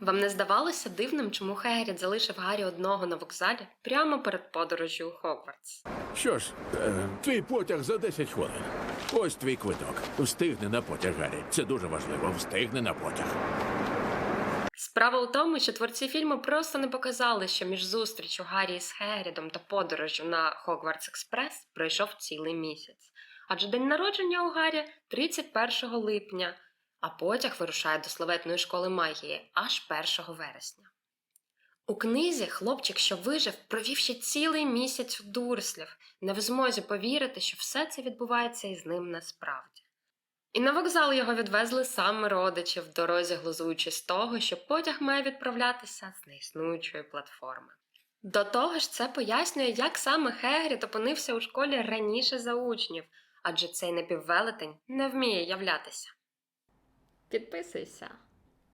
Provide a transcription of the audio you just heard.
Вам не здавалося дивним, чому Хегрід залишив Гаррі одного на вокзалі прямо перед подорожжю у Хогвартс? Що ж, е, твій потяг за 10 хвилин. Ось твій квиток. Встигни на потяг, Гаррі. Це дуже важливо. Встигни на потяг. Справа у тому, що творці фільму просто не показали, що між зустрічю Гаррі з Хегрідом та подорожю на Хогвартс Експрес пройшов цілий місяць. Адже день народження у Гаррі 31 липня, а потяг вирушає до славетної школи магії аж 1 вересня. У книзі хлопчик, що вижив, провів ще цілий місяць у Дурслів, не в змозі повірити, що все це відбувається із ним насправді. І на вокзал його відвезли саме родичі в дорозі, глузуючи з того, що потяг має відправлятися з неіснуючої платформи. До того ж, це пояснює, як саме Хегрід опинився у школі раніше за учнів, адже цей напіввелетень не вміє являтися. Підписуйся.